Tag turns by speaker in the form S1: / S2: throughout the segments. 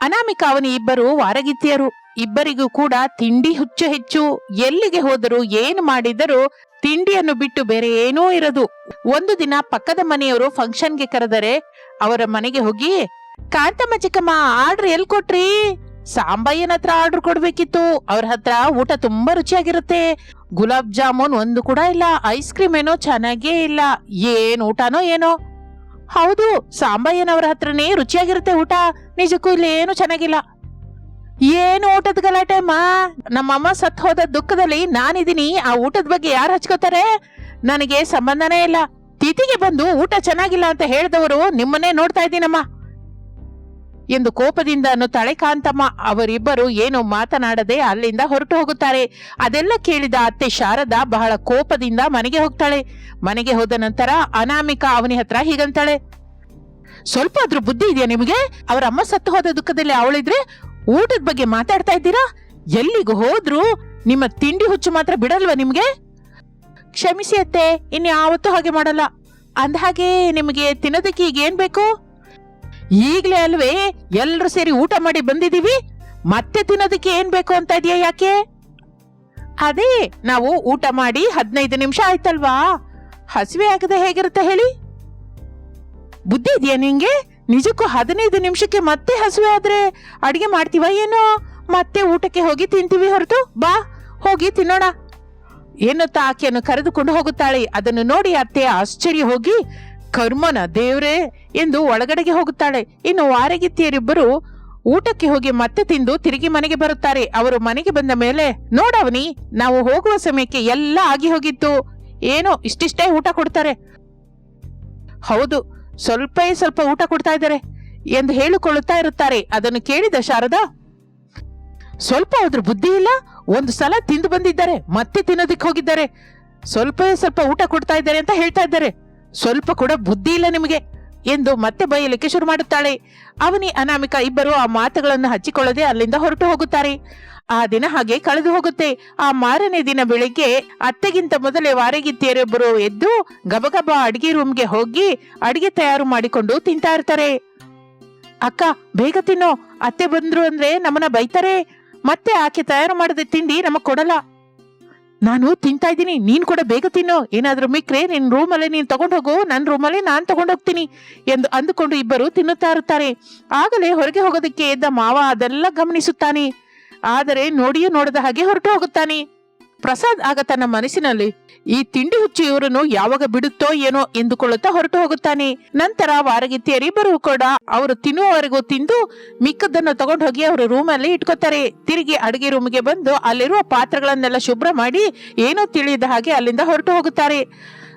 S1: ಅನಾಮಿಕ ಅವನಿ ಇಬ್ಬರು ವಾರಗಿತ್ತಿಯರು. ಇಬ್ಬರಿಗೂ ಕೂಡ ತಿಂಡಿ ಹುಚ್ಚು ಹೆಚ್ಚು. ಎಲ್ಲಿಗೆ ಹೋದರೂ ಏನು ಮಾಡಿದರೂ ತಿಂಡಿಯನ್ನು ಬಿಟ್ಟು ಬೇರೆ ಏನೂ ಇರದು. ಒಂದು ದಿನ ಪಕ್ಕದ ಮನೆಯವರು ಫಂಕ್ಷನ್ಗೆ ಕರೆದರೆ, ಅವರ ಮನೆಗೆ ಹೋಗಿ, ಕಾಂತಮ್ಮ ಚಿಕ್ಕಮ್ಮ, ಆರ್ಡರ್ ಎಲ್ ಕೊಟ್ರಿ? ಸಾಂಬಯ್ಯನ ಹತ್ರ ಆರ್ಡರ್ ಕೊಡ್ಬೇಕಿತ್ತು. ಅವ್ರ ಹತ್ರ ಊಟ ತುಂಬಾ ರುಚಿಯಾಗಿರುತ್ತೆ. ಗುಲಾಬ್ ಜಾಮೂನ್ ಒಂದು ಕೂಡ ಇಲ್ಲ. ಐಸ್ ಕ್ರೀಮ್ ಏನೋ ಚೆನ್ನಾಗೇ ಇಲ್ಲ. ಏನ್ ಊಟನೋ ಏನೋ. ಹೌದು, ಸಾಂಬಯ್ಯನವರ ಹತ್ರನೇ ರುಚಿಯಾಗಿರುತ್ತೆ ಊಟ. ನಿಜಕ್ಕೂ ಇಲ್ಲಿ ಏನು ಚೆನ್ನಾಗಿಲ್ಲ. ಏನು ಊಟದ ಗಲಾಟೆ ಅಮ್ಮ? ನಮ್ಮಮ್ಮ ಸತ್ ಹೋದ ದುಃಖದಲ್ಲಿ ನಾನಿದ್ದೀನಿ. ಆ ಊಟದ ಬಗ್ಗೆ ಯಾರು ಹಚ್ಕೋತಾರೆ? ನನಗೆ ಸಂಬಂಧನೇ ಇಲ್ಲ. ತಿಥಿಗೆ ಬಂದು ಊಟ ಚೆನ್ನಾಗಿಲ್ಲ ಅಂತ ಹೇಳಿದವರು ನಿಮ್ಮನ್ನೇ ನೋಡ್ತಾ ಇದ್ದೀನಮ್ಮ. ಎಂದು ಕೋಪದಿಂದ ಅನ್ನುತ್ತಾಳೆ ಕಾಂತಮ್ಮ ಅವರಿಬ್ಬರು ಏನು ಮಾತನಾಡದೆ ಅಲ್ಲಿಂದ ಹೊರಟು ಹೋಗುತ್ತಾರೆ. ಅದೆಲ್ಲ ಕೇಳಿದ ಅತ್ತೆ ಶಾರದಾ ಬಹಳ ಕೋಪದಿಂದ ಮನೆಗೆ ಹೋಗ್ತಾಳೆ. ಮನೆಗೆ ಹೋದ ನಂತರ ಅನಾಮಿಕಾ ಅವನಿ ಹತ್ರ ಹೀಗಂತಾಳೆ. ಸ್ವಲ್ಪ ಆದ್ರೂ ಬುದ್ಧಿ ಇದೆಯಾ ನಿಮಗೆ? ಅವರ ಅಮ್ಮ ಸತ್ತು ಹೋದ ದುಃಖದಲ್ಲಿ ಅವಳಿದ್ರೆ ಊಟದ ಬಗ್ಗೆ ಮಾತಾಡ್ತಾ ಇದ್ದೀರಾ? ಎಲ್ಲಿಗೂ ಹೋದ್ರು ನಿಮ್ಮ ತಿಂಡಿ ಹುಚ್ಚು ಮಾತ್ರ ಬಿಡಲ್ವಾ ನಿಮ್ಗೆ? ಕ್ಷಮಿಸಿ ಅತ್ತೆ, ಇನ್ಯಾವತ್ತೂ ಹಾಗೆ ಮಾಡಲ್ಲ. ಅಂದಹಾಗೆ ನಿಮಗೆ ತಿನ್ನೋದಕ್ಕೆ ಈಗ ಏನ್ ಬೇಕು? ಈಗ್ಲೇ ಅಲ್ವೇ ಎಲ್ರು ಸೇರಿ ಊಟ ಮಾಡಿ ಬಂದಿದೀವಿ ಮತ್ತೆ ತಿನ್ನೋದಕ್ಕೆ ಏನ್ ಬೇಕು ಅಂತ ಇದೆಯಾ ಯಾಕೆ? ಅದೇ, ನಾವು ಊಟ ಮಾಡಿ ಹದಿನೈದು ನಿಮಿಷ ಆಯ್ತಲ್ವಾ? ಹಸಿವೆ ಆಗದೆ ಹೇಗಿರುತ್ತೆ ಹೇಳಿ? ಬುದ್ಧಿ ಇದೆಯಾ ನಿಂಗೆ? ನಿಜಕ್ಕೂ ಹದಿನೈದು ನಿಮಿಷಕ್ಕೆ ಮತ್ತೆ ಹಸಿವೆ ಆದ್ರೆ ಅಡಿಗೆ ಮಾಡ್ತೀವ ಏನೋ? ಮತ್ತೆ ಊಟಕ್ಕೆ ಹೋಗಿ ತಿಂತೀವಿ ಹೊರತು? ಬಾ, ಹೋಗಿ ತಿನ್ನೋಣ. ಎನ್ನುತ್ತಾ ಆಕೆಯನ್ನು ಕರೆದುಕೊಂಡು ಹೋಗುತ್ತಾಳೆ. ಅದನ್ನು ನೋಡಿ ಅತ್ತೆ ಆಶ್ಚರ್ಯ ಹೋಗಿ ಕರ್ಮನ ದೇವ್ರೇ ಎಂದು ಒಳಗಡೆಗೆ ಹೋಗುತ್ತಾಳೆ. ಇನ್ನು ವಾರಗಿತ್ತಿಯರಿಬ್ಬರು ಊಟಕ್ಕೆ ಹೋಗಿ ಮತ್ತೆ ತಿಂದು ತಿರುಗಿ ಮನೆಗೆ ಬರುತ್ತಾರೆ. ಅವರು ಮನೆಗೆ ಬಂದ ಮೇಲೆ, ನೋಡವನಿ, ನಾವು ಹೋಗುವ ಸಮಯಕ್ಕೆ ಎಲ್ಲ ಆಗಿ ಹೋಗಿತ್ತು. ಏನೋ ಇಷ್ಟಿಷ್ಟೇ ಊಟ ಕೊಡ್ತಾರೆ. ಹೌದು, ಸ್ವಲ್ಪ ಸ್ವಲ್ಪ ಊಟ ಕೊಡ್ತಾ ಇದ್ದಾರೆ ಎಂದು ಹೇಳಿಕೊಳ್ಳುತ್ತಾ ಇರುತ್ತಾರೆ. ಅದನ್ನು ಕೇಳಿದ ಶಾರದಾ, ಸ್ವಲ್ಪ ಅದ್ರ ಬುದ್ಧಿ ಇಲ್ಲ, ಒಂದು ಸಲ ತಿಂದು ಬಂದಿದ್ದಾರೆ, ಮತ್ತೆ ತಿನ್ನೋದಿಕ್ ಹೋಗಿದ್ದಾರೆ. ಸ್ವಲ್ಪ ಸ್ವಲ್ಪ ಊಟ ಕೊಡ್ತಾ ಇದ್ದಾರೆ ಅಂತ ಹೇಳ್ತಾ ಇದ್ದಾರೆ. ಸ್ವಲ್ಪ ಕೂಡ ಬುದ್ಧಿ ಇಲ್ಲ ನಿಮಗೆ ಎಂದು ಮತ್ತೆ ಬೈಯಲಿಕ್ಕೆ ಶುರು ಮಾಡುತ್ತಾಳೆ. ಅವನಿ, ಅನಾಮಿಕ ಇಬ್ಬರು ಆ ಮಾತುಗಳನ್ನು ಹಚ್ಚಿಕೊಳ್ಳದೆ ಅಲ್ಲಿಂದ ಹೊರಟು ಹೋಗುತ್ತಾರೆ. ಆ ದಿನ ಹಾಗೆ ಕಳೆದು ಹೋಗುತ್ತೆ. ಆ ಮಾರನೇ ದಿನ ಬೆಳಿಗ್ಗೆ ಅತ್ತೆಗಿಂತ ಮೊದಲೇ ವಾರಗಿತ್ತಿಯರೊಬ್ಬರು ಎದ್ದು ಗಬಗಬ ಅಡಿಗೆ ರೂಮ್ಗೆ ಹೋಗಿ ಅಡಿಗೆ ತಯಾರು ಮಾಡಿಕೊಂಡು ತಿಂತಾ ಇರ್ತಾರೆ. ಅಕ್ಕ, ಬೇಗ ತಿನ್ನೋ. ಅತ್ತೆ ಬಂದ್ರು ಅಂದ್ರೆ ನಮ್ಮನ್ನ ಬೈತಾರೆ. ಮತ್ತೆ ಆಕೆ ತಯಾರು ಮಾಡಿದ ತಿಂಡಿ ನಮಗ್ ಕೊಡಲ್ಲ. ನಾನು ತಿಂತಾ ಇದ್ದೀನಿ, ನೀನ್ ಕೂಡ ಬೇಗ ತಿನ್ನು. ಏನಾದ್ರೂ ಮಿಕ್ರೆ, ನಿನ್ ರೂಮಲ್ಲೇ ನೀನ್ ತಗೊಂಡು ಹೋಗು ನನ್ನ ರೂಮಲ್ಲೇ ನಾನ್ ತಗೊಂಡೋಗ್ತೀನಿ ಎಂದು ಅಂದುಕೊಂಡು ಇಬ್ಬರು ತಿನ್ನುತ್ತಾ ಇರುತ್ತಾರೆ. ಆಗಲೇ ಹೊರಗೆ ಹೋಗೋದಕ್ಕೆ ಎದ್ದ ಮಾವ ಅದೆಲ್ಲ ಗಮನಿಸುತ್ತಾನೆ. ಆದರೆ ನೋಡಿಯೂ ನೋಡದ ಹಾಗೆ ಹೊರಟು ಹೋಗುತ್ತಾನೆ. ಪ್ರಸಾದ್ ಆಗ ತನ್ನ ಮನಸ್ಸಿನಲ್ಲಿ, ಈ ತಿಂಡಿ ಹುಚ್ಚು ಇವರನ್ನು ಯಾವಾಗ ಬಿಡುತ್ತೋ ಏನೋ ಎಂದುಕೊಳ್ಳುತ್ತಾ ಹೊರಟು ಹೋಗುತ್ತಾನೆ. ನಂತರ ವಾರಗಿತ್ತಿಯರಿಬ್ಬರು ಕೂಡ, ಅವರು ತಿನ್ನುವವರೆಗೂ ತಿಂದು ಮಿಕ್ಕದ್ದನ್ನು ತಗೊಂಡು ಹೋಗಿ ಅವರ ರೂಮಲ್ಲಿ ಇಟ್ಕೋತಾರೆ. ತಿರುಗಿ ಅಡಿಗೆ ರೂಮ್ಗೆ ಬಂದು ಅಲ್ಲಿರುವ ಪಾತ್ರೆಗಳನ್ನೆಲ್ಲ ಶುಭ್ರ ಮಾಡಿ ಏನೋ ತಿಳಿಯದ ಹಾಗೆ ಅಲ್ಲಿಂದ ಹೊರಟು ಹೋಗುತ್ತಾರೆ.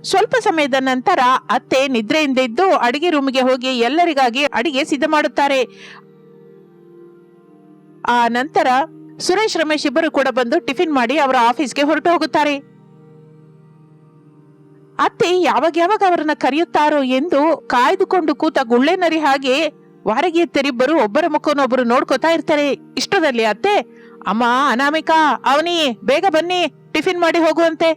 S1: ಸ್ವಲ್ಪ ಸಮಯದ ನಂತರ ಅತ್ತೆ ನಿದ್ರೆಯಿಂದ ಇದ್ದು ಅಡಿಗೆ ರೂಮ್ಗೆ ಹೋಗಿ ಎಲ್ಲರಿಗಾಗಿ ಅಡಿಗೆ ಸಿದ್ಧ ಮಾಡುತ್ತಾರೆ ಆ ನಂತರ ಸುರೇಶ್ ರಮೇಶ್ ಇಬ್ಬರು ಕೂಡ ಬಂದು ಟಿಫಿನ್ ಮಾಡಿ ಅವರ ಆಫೀಸ್ಗೆ ಹೊರಟು ಹೋಗುತ್ತಾರೆ. ಅತ್ತೆ ಯಾವಾಗ ಯಾವಾಗ ಅವರನ್ನ ಕರೆಯುತ್ತಾರೋ ಎಂದು ಕಾಯ್ದುಕೊಂಡು ಕೂತ ಗುಳ್ಳೆ ನರಿ ಹಾಗೆ ವಾರಗಿಯತ್ತರಿಬ್ಬರು ಒಬ್ಬರ ಮುಖವನ್ನೊಬ್ಬರು ನೋಡ್ಕೋತಾ ಇರ್ತಾರೆ. ಇಷ್ಟದಲ್ಲಿ ಅತ್ತೆ, ಅಮ್ಮ, ಅನಾಮಿಕಾ, ಅವನಿ, ಬೇಗ ಬನ್ನಿ, ಟಿಫಿನ್ ಮಾಡಿ ಹೋಗುವಂತೆ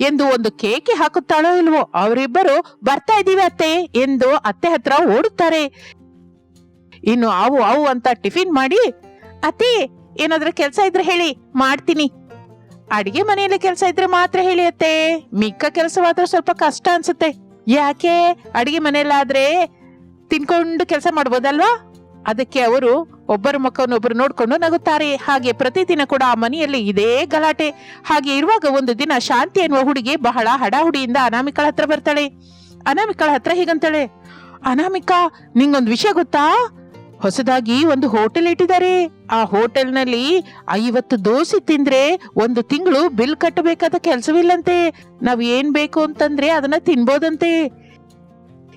S1: ಎಂದು ಒಂದು ಕೇಕೆ ಹಾಕುತ್ತಾಳೋ ಇಲ್ವೋ, ಅವರಿಬ್ಬರು ಬರ್ತಾ ಇದೀವಿ ಅತ್ತೆ ಎಂದು ಅತ್ತೆ ಹತ್ರ ಓಡುತ್ತಾರೆ. ಇನ್ನು ಅವು ಅವು ಅಂತ ಟಿಫಿನ್ ಮಾಡಿ, ಅತ್ತೆ ಏನಾದ್ರೂ ಕೆಲಸ ಇದ್ರೆ ಹೇಳಿ, ಮಾಡ್ತೀನಿ. ಅಡಿಗೆ ಮನೆಯಲ್ಲಿ ಕೆಲಸ ಇದ್ರೆ ಮಾತ್ರ ಹೇಳಿಯತ್ತೆ. ಮಿಕ್ಕ ಕೆಲಸವಾದ್ರೆ ಸ್ವಲ್ಪ ಕಷ್ಟ ಅನ್ಸುತ್ತೆ. ಯಾಕೆ? ಅಡಿಗೆ ಮನೆಯಲ್ಲಾದ್ರೆ ತಿನ್ಕೊಂಡು ಕೆಲಸ ಮಾಡ್ಬೋದಲ್ವಾ? ಅದಕ್ಕೆ ಅವರು ಒಬ್ಬರ ಮುಖವನ್ನೊಬ್ಬರು ನೋಡ್ಕೊಂಡು ನಗುತ್ತಾರೆ. ಹಾಗೆ ಪ್ರತಿದಿನ ಕೂಡ ಆ ಮನೆಯಲ್ಲಿ ಇದೇ ಗಲಾಟೆ. ಹಾಗೆ ಇರುವಾಗ ಒಂದು ದಿನ ಶಾಂತಿ ಎನ್ನುವ ಹುಡುಗಿ ಬಹಳ ಹಡಾಹುಡಿಯಿಂದ ಅನಾಮಿಕಳ ಹತ್ರ ಬರ್ತಾಳೆ. ಅನಾಮಿಕಳ ಹತ್ರ ಹೀಗಂತಾಳೆ. ಅನಾಮಿಕಾ, ನಿಂಗೊಂದು ವಿಷಯ ಗೊತ್ತಾ? ಹೊಸದಾಗಿ ಒಂದು ಹೋಟೆಲ್ ಇಟ್ಟಿದ್ದಾರೆ. ಆ ಹೋಟೆಲ್ನಲ್ಲಿ ಐವತ್ತು ದೋಸೆ ತಿಂದ್ರೆ ಒಂದು ತಿಂಗಳು ಬಿಲ್ ಕಟ್ಟಬೇಕಾದ ಕೆಲಸವಿಲ್ಲಂತೆ. ನಾವ್ ಏನ್ ಬೇಕು ಅಂತಂದ್ರೆ ಅದನ್ನ ತಿನ್ಬೋದಂತೆ.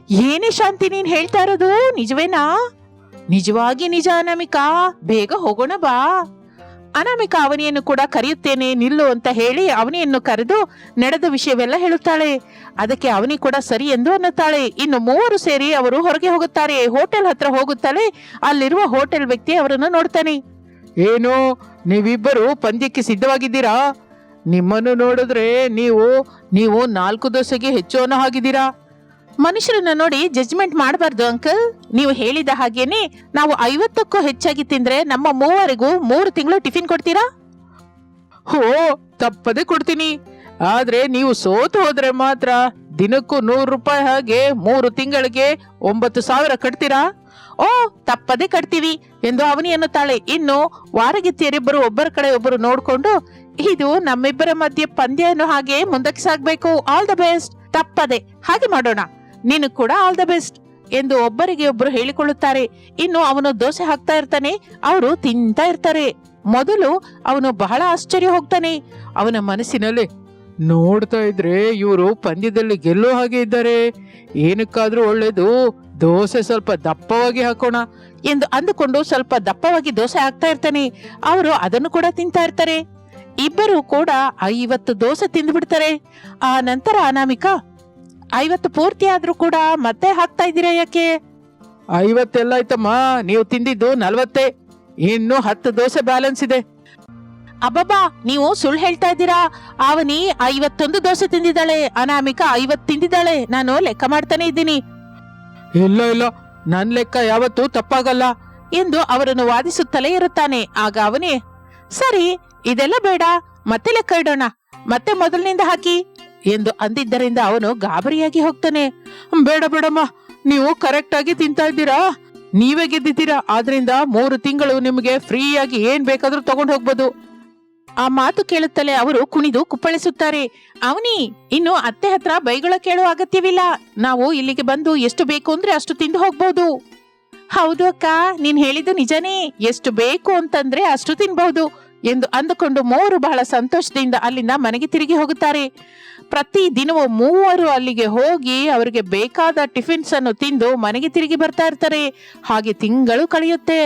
S1: ಏನೇ ಶಾಂತಿ ನೀನ್ ಹೇಳ್ತಾ ಇರೋದು? ನಿಜವೇನಾ? ನಿಜವಾಗಿ ನಿಜ ಅನಾಮಿಕಾ. ಬೇಗ ಹೋಗೋಣ ಬಾ. ಅನಾಮಿಕಾ ಅವನಿಯನ್ನು ಕೂಡ ಕರೆಯುತ್ತೇನೆ, ನಿಲ್ಲು ಅಂತ ಹೇಳಿ ಅವನಿಯನ್ನು ಕರೆದು ನಡೆದ ವಿಷಯವೆಲ್ಲ ಹೇಳುತ್ತಾಳೆ. ಅದಕ್ಕೆ ಅವನಿ ಕೂಡ ಸರಿ ಎಂದು ಅನ್ನುತ್ತಾಳೆ. ಇನ್ನು ಮೂವರು ಸೇರಿ ಅವರು ಹೊರಗೆ ಹೋಗುತ್ತಾರೆ. ಹೋಟೆಲ್ ಹತ್ರ ಹೋಗುತ್ತಾಳೆ ಅಲ್ಲಿರುವ ಹೋಟೆಲ್ ವ್ಯಕ್ತಿ ಅವರನ್ನು ನೋಡ್ತಾನೆ. ಏನು? ನೀವಿಬ್ಬರು ಪಂದ್ಯಕ್ಕೆ ಸಿದ್ಧವಾಗಿದ್ದೀರಾ? ನಿಮ್ಮನ್ನು ನೋಡಿದ್ರೆ ನೀವು ನೀವು ನಾಲ್ಕು ದೋಸೆಗೆ ಹೆಚ್ಚು ಅನ್ನೋ ಹಾಗಿದ್ದೀರಾ? ಮನುಷ್ಯರನ್ನ ನೋಡಿ ಜಜ್ಮೆಂಟ್ ಮಾಡಬಾರ್ದು ಅಂಕಲ್ ನೀವು ಹೇಳಿದ ಹಾಗೇನೆ ನಾವು ಐವತ್ತಕ್ಕೂ ಹೆಚ್ಚಾಗಿ ತಿಂದ್ರೆ ನಮ್ಮ ಮೂವರಿಗೂ ಮೂರು ತಿಂಗಳು ಟಿಫಿನ್ ಕೊಡ್ತೀರಾ? ಹೋ, ತಪ್ಪದೆ ಕೊಡ್ತೀನಿ. ಆದ್ರೆ ನೀವು ಸೋತು ಹೋದ್ರೆ ಮಾತ್ರ ದಿನಕ್ಕೂ ನೂರು ರೂಪಾಯಿ ಹಾಗೆ ಮೂರು ತಿಂಗಳಿಗೆ ಒಂಬತ್ತು ಸಾವಿರ ಕಟ್ತೀರಾ? ಓ, ತಪ್ಪದೆ ಕಟ್ತೀವಿ, ಎಂದು ಅವನಿ ಎನ್ನುತ್ತಾಳೆ ಇನ್ನು ವಾರಗಿತ್ತಿಯರಿಬ್ಬರು ಒಬ್ಬರ ಕಡೆ ಒಬ್ಬರು ನೋಡಿಕೊಂಡು, ಇದು ನಮ್ಮಿಬ್ಬರ ಮಧ್ಯೆ ಪಂದ್ಯ ಹಾಗೆ ಮುಂದಕ್ಕೆ ಸಾಗಬೇಕು. ಆಲ್ ದ ಬೆಸ್ಟ್ ತಪ್ಪದೆ. ಹಾಗೆ ಮಾಡೋಣ. ನೀನು ಕೂಡ ಆಲ್ ದ ಬೆಸ್ಟ್ ಎಂದು ಒಬ್ಬರಿಗೆ ಒಬ್ಬರು ಹೇಳಿಕೊಳ್ಳುತ್ತಾರೆ. ಇನ್ನು ಅವನು ದೋಸೆ ಹಾಕ್ತಾ ಇರ್ತಾನೆ, ಅವರು ತಿಂತಾ ಇರ್ತಾರೆ. ಮೊದಲು ಅವನು ಬಹಳ ಆಶ್ಚರ್ಯ ಹೋಗ್ತಾನೆ. ಅವನ ಮನಸ್ಸಿನಲ್ಲಿ, ನೋಡ್ತಾ ಇದ್ರೆ ಇವರು ಪಂದ್ಯದಲ್ಲಿ ಗೆಲ್ಲೋ ಹಾಗೆ ಇದ್ದಾರೆ. ಏನಕ್ಕಾದ್ರೂ ಒಳ್ಳೇದು, ದೋಸೆ ಸ್ವಲ್ಪ ದಪ್ಪವಾಗಿ ಹಾಕೋಣ ಎಂದು ಅಂದುಕೊಂಡು ಸ್ವಲ್ಪ ದಪ್ಪವಾಗಿ ದೋಸೆ ಹಾಕ್ತಾ ಇರ್ತಾನೆ. ಅವರು ಅದನ್ನು ಕೂಡ ತಿಂತಾ ಇರ್ತಾರೆ. ಇಬ್ಬರು ಕೂಡ ಐವತ್ತು ದೋಸೆ ತಿಂದು ಬಿಡ್ತಾರೆ. ಆ ನಂತರ ಅನಾಮಿಕಾ ಐವತ್ತು ಪೂರ್ತಿ ಆದ್ರೂ ಕೂಡ ಮತ್ತೆ ಹಾಕ್ತಾ ಇದ್ದೀರಾ ಯಾಕೆ? ಐವತ್ತೆಲ್ಲ ಆಯ್ತಮ್ಮ ನೀವು ತಿಂದಿದ್ದು ನಲ್ವತ್ತೇ. ಇನ್ನು ಹತ್ತು ದೋಸೆ ಬ್ಯಾಲೆನ್ಸ್ ಇದೆ. ಅಬ್ಬಬ್ಬಾ ನೀವು ಸುಳ್ಳು ಹೇಳ್ತಾ ಇದ್ದೀರಾ? ಅವನಿ ಐವತ್ತೊಂದು ದೋಸೆ ತಿಂದಿದ್ದಾಳೆ ಅನಾಮಿಕ ಐವತ್ ತಿಂದಿದ್ದಾಳೆ ನಾನು ಲೆಕ್ಕ ಮಾಡ್ತಾನೆ ಇದ್ದೀನಿ. ಇಲ್ಲ ಇಲ್ಲ ನನ್ ಲೆಕ್ಕ ಯಾವತ್ತೂ ತಪ್ಪಾಗಲ್ಲ. ಎಂದು ಅವರನ್ನು ವಾದಿಸುತ್ತಲೇ ಇರುತ್ತಾನೆ. ಆಗ ಅವನೇ ಸರಿ ಇದೆಲ್ಲ ಬೇಡ ಮತ್ತೆ ಲೆಕ್ಕ ಇಡೋಣ ಮತ್ತೆ ಮೊದಲಿನಿಂದ ಹಾಕಿ. ಎಂದು ಅಂದಿದ್ದರಿಂದ ಅವನು ಗಾಬರಿಯಾಗಿ ಹೋಗ್ತಾನೆ. ಬೇಡ, ಬೇಡಮ್ಮ, ನೀವು ಕರೆಕ್ಟ್ ಆಗಿ ತಿಂತಾ ಇದ್ದೀರಾ? ನೀವೇ ಗೆದ್ದಿದ್ದೀರಾ? ಆದ್ರಿಂದ ಮೂರು ತಿಂಗಳು ನಿಮಗೆ ಫ್ರೀಯಾಗಿ ಏನ್ ಬೇಕಾದ್ರೂ ತಗೊಂಡು ಹೋಗ್ಬೋದು. ಆ ಮಾತು ಕೇಳುತ್ತಲೇ ಅವರು ಕುಣಿದು ಕುಪ್ಪಳಿಸುತ್ತಾರೆ. ಅವನಿ, ಇನ್ನು ಅತ್ತೆ ಹತ್ರ ಬೈಗಳ ಕೇಳೋ ಅಗತ್ಯವಿಲ್ಲ. ನಾವು ಇಲ್ಲಿಗೆ ಬಂದು ಎಷ್ಟು ಬೇಕು ಅಂದ್ರೆ ಅಷ್ಟು ತಿಂದು ಹೋಗ್ಬೋದು. ಹೌದು ಅಕ್ಕ, ನೀನ್ ಹೇಳಿದ್ದು ನಿಜನೇ. ಎಷ್ಟು ಬೇಕು ಅಂತಂದ್ರೆ ಅಷ್ಟು ತಿನ್ಬಹುದು ಎಂದು ಅಂದುಕೊಂಡು ಮೂರು ಬಹಳ ಸಂತೋಷದಿಂದ ಅಲ್ಲಿಂದ ಮನೆಗೆ ತಿರುಗಿ ಹೋಗುತ್ತಾರೆ. ಪ್ರತಿ ದಿನವೂ ಮೂವರು ಅಲ್ಲಿಗೆ ಹೋಗಿ ಅವರಿಗೆ ಬೇಕಾದ ಟಿಫಿನ್ಸ್ ಅನ್ನು ತಿಂದು ಮನೆಗೆ ತಿರುಗಿ ಬರ್ತಾ ಇರ್ತಾರೆ. ಹಾಗೆ ತಿಂಗಳು ಕಳೆಯುತ್ತೆ.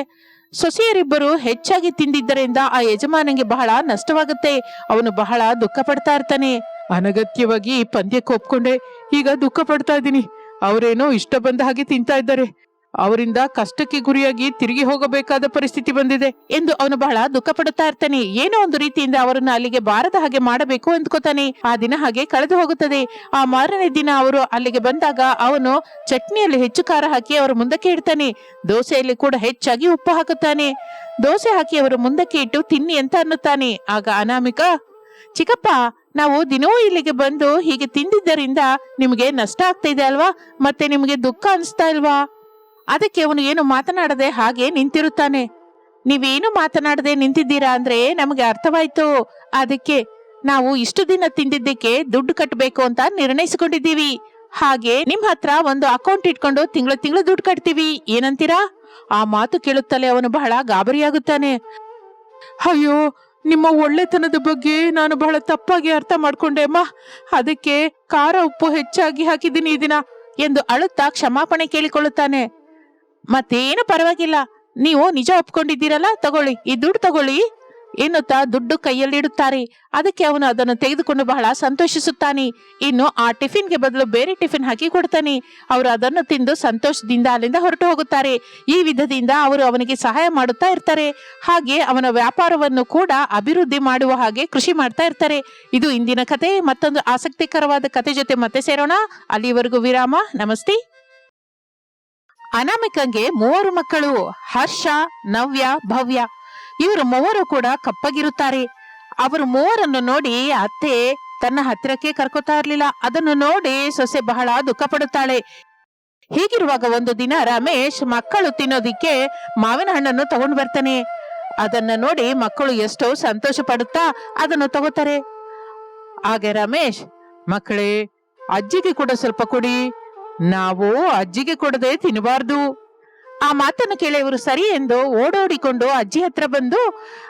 S1: ಸೊಸೆಯರಿಬ್ಬರು ಹೆಚ್ಚಾಗಿ ತಿಂದಿದ್ದರಿಂದ ಆ ಯಜಮಾನಿಗೆ ಬಹಳ ನಷ್ಟವಾಗುತ್ತೆ. ಅವನು ಬಹಳ ದುಃಖ ಪಡ್ತಾ ಇರ್ತಾನೆ. ಅನಗತ್ಯವಾಗಿ ಪಂದ್ಯಕ್ಕೆ ಒಪ್ಕೊಂಡೆ. ಈಗ ದುಃಖ ಪಡ್ತಾ ಇದ್ದೀನಿ. ಅವರೇನೋ ಇಷ್ಟ ಬಂದ ಹಾಗೆ ತಿಂತಾ ಇದ್ದಾರೆ. ಅವರಿಂದ ಕಷ್ಟಕ್ಕೆ ಗುರಿಯಾಗಿ ತಿರುಗಿ ಹೋಗಬೇಕಾದ ಪರಿಸ್ಥಿತಿ ಬಂದಿದೆ ಎಂದು ಅವನು ಬಹಳ ದುಃಖ ಪಡುತ್ತಾ ಇರ್ತಾನೆ. ಏನೋ ಒಂದು ರೀತಿಯಿಂದ ಅವರನ್ನು ಅಲ್ಲಿಗೆ ಬಾರದ ಹಾಗೆ ಮಾಡಬೇಕು ಅಂದ್ಕೋತಾನೆ. ಆ ದಿನ ಹಾಗೆ ಕಳೆದು ಹೋಗುತ್ತದೆ. ಆ ಮಾರನೇ ದಿನ ಅವರು ಅಲ್ಲಿಗೆ ಬಂದಾಗ ಅವನು ಚಟ್ನಿಯಲ್ಲಿ ಹೆಚ್ಚು ಖಾರ ಹಾಕಿ ಅವರ ಮುಂದಕ್ಕೆ ಇಡ್ತಾನೆ. ದೋಸೆಯಲ್ಲಿ ಕೂಡ ಹೆಚ್ಚಾಗಿ ಉಪ್ಪು ಹಾಕುತ್ತಾನೆ. ದೋಸೆ ಹಾಕಿ ಅವರು ಮುಂದಕ್ಕೆ ಇಟ್ಟು ತಿನ್ನಿ ಅಂತ ಅನ್ನುತ್ತಾನೆ. ಆಗ ಅನಾಮಿಕ, ಚಿಕ್ಕಪ್ಪ, ನಾವು ದಿನವೂ ಇಲ್ಲಿಗೆ ಬಂದು ಹೀಗೆ ತಿಂದಿದ್ದರಿಂದ ನಿಮಗೆ ನಷ್ಟ ಆಗ್ತಾ ಇದೆ ಅಲ್ವಾ? ಮತ್ತೆ ನಿಮಗೆ ದುಃಖ ಅನಿಸ್ತಾ ಇಲ್ವಾ? ಅದಕ್ಕೆ ಅವನು ಏನು ಮಾತನಾಡದೆ ಹಾಗೆ ನಿಂತಿರುತ್ತಾನೆ. ನೀವೇನು ಮಾತನಾಡದೆ ನಿಂತಿದ್ದೀರಾ ಅಂದ್ರೆ ನಮಗೆ ಅರ್ಥವಾಯ್ತು. ಅದಕ್ಕೆ ನಾವು ಇಷ್ಟು ದಿನ ತಿಂದಿದ್ದಕ್ಕೆ ದುಡ್ಡು ಕಟ್ಟಬೇಕು ಅಂತ ನಿರ್ಣಯಿಸಿಕೊಂಡಿದ್ದೀವಿ. ಹಾಗೆ ನಿಮ್ ಹತ್ರ ಒಂದು ಅಕೌಂಟ್ ಇಟ್ಕೊಂಡು ತಿಂಗಳು ತಿಂಗಳು ದುಡ್ಡು ಕಟ್ತೀವಿ. ಏನಂತೀರಾ? ಆ ಮಾತು ಕೇಳುತ್ತಲೇ ಅವನು ಬಹಳ ಗಾಬರಿಯಾಗುತ್ತಾನೆ. ಅಯ್ಯೋ, ನಿಮ್ಮ ಒಳ್ಳೆತನದ ಬಗ್ಗೆ ನಾನು ಬಹಳ ತಪ್ಪಾಗಿ ಅರ್ಥ ಮಾಡ್ಕೊಂಡೆ ಅಮ್ಮ. ಅದಕ್ಕೆ ಖಾರ ಉಪ್ಪು ಹೆಚ್ಚಾಗಿ ಹಾಕಿದ್ದೀನಿ ಈ ದಿನ ಎಂದು ಅಳುತ್ತಾ ಕ್ಷಮಾಪಣೆ ಕೇಳಿಕೊಳ್ಳುತ್ತಾನೆ. ಮತ್ತೇನು ಪರವಾಗಿಲ್ಲ. ನೀವು ನಿಜ ಒಪ್ಕೊಂಡಿದ್ದೀರಲ್ಲ, ತಗೊಳ್ಳಿ. ಈ ದುಡ್ಡು ತಗೊಳ್ಳಿ ಎನ್ನುತ್ತಾ ದುಡ್ಡು ಕೈಯಲ್ಲಿಡುತ್ತಾರೆ ಅದಕ್ಕೆ ಅವನು ಅದನ್ನು ತೆಗೆದುಕೊಂಡು ಬಹಳ ಸಂತೋಷಿಸುತ್ತಾನೆ. ಇನ್ನು ಆ ಟಿಫಿನ್ಗೆ ಬದಲು ಬೇರೆ ಟಿಫಿನ್ ಹಾಕಿ ಕೊಡ್ತಾನೆ. ಅವರು ಅದನ್ನು ತಿಂದು ಸಂತೋಷದಿಂದ ಅಲ್ಲಿಂದ ಹೊರಟು ಹೋಗುತ್ತಾರೆ. ಈ ವಿಧದಿಂದ ಅವರು ಅವನಿಗೆ ಸಹಾಯ ಮಾಡುತ್ತಾ ಇರ್ತಾರೆ. ಹಾಗೆ ಅವನ ವ್ಯಾಪಾರವನ್ನು ಕೂಡ ಅಭಿವೃದ್ಧಿ ಮಾಡುವ ಹಾಗೆ ಕೃಷಿ ಮಾಡ್ತಾ ಇರ್ತಾರೆ. ಇದು ಇಂದಿನ ಕತೆ. ಮತ್ತೊಂದು ಆಸಕ್ತಿಕರವಾದ ಕತೆ ಜೊತೆ ಮತ್ತೆ ಸೇರೋಣ. ಅಲ್ಲಿವರೆಗೂ ವಿರಾಮ. ನಮಸ್ತೆ. ಅನಾಮಿಕಂಗೆ ಮೂವರು ಮಕ್ಕಳು, ಹರ್ಷ, ನವ್ಯ, ಭವ್ಯ. ಇವರು ಮೂವರು ಕೂಡ ಕಪ್ಪಗಿರುತ್ತಾರೆ. ಅವರು ಮೂವರನ್ನು ನೋಡಿ ಅತ್ತೆ ತನ್ನ ಹತ್ತಿರಕ್ಕೆ ಕರ್ಕೋತಾ ಇರ್ಲಿಲ್ಲ. ಅದನ್ನು ನೋಡಿ ಸೊಸೆ ಬಹಳ ದುಃಖ ಪಡುತ್ತಾಳೆ ಹೀಗಿರುವಾಗ ಒಂದು ದಿನ ರಮೇಶ್ ಮಕ್ಕಳು ತಿನ್ನೋದಿಕ್ಕೆ ಮಾವಿನ ಹಣ್ಣನ್ನು ತಗೊಂಡು ಬರ್ತಾನೆ. ಅದನ್ನ ನೋಡಿ ಮಕ್ಕಳು ಎಷ್ಟೋ ಸಂತೋಷ ಪಡುತ್ತಾ ಅದನ್ನು ತಗೋತಾರೆ. ಹಾಗೆ ರಮೇಶ್, ಮಕ್ಕಳೇ, ಅಜ್ಜಿಗೆ ಕೂಡ ಸ್ವಲ್ಪ ಕೊಡಿ. ನಾವು ಅಜ್ಜಿಗೆ ಕೊಡದೆ ತಿನ್ನಬಾರ್ದು ಆ ಮಾತನ್ನು ಕೇಳಿ ಇವರು ಸರಿ ಎಂದು ಓಡೋಡಿಕೊಂಡು ಅಜ್ಜಿ ಹತ್ರ ಬಂದು,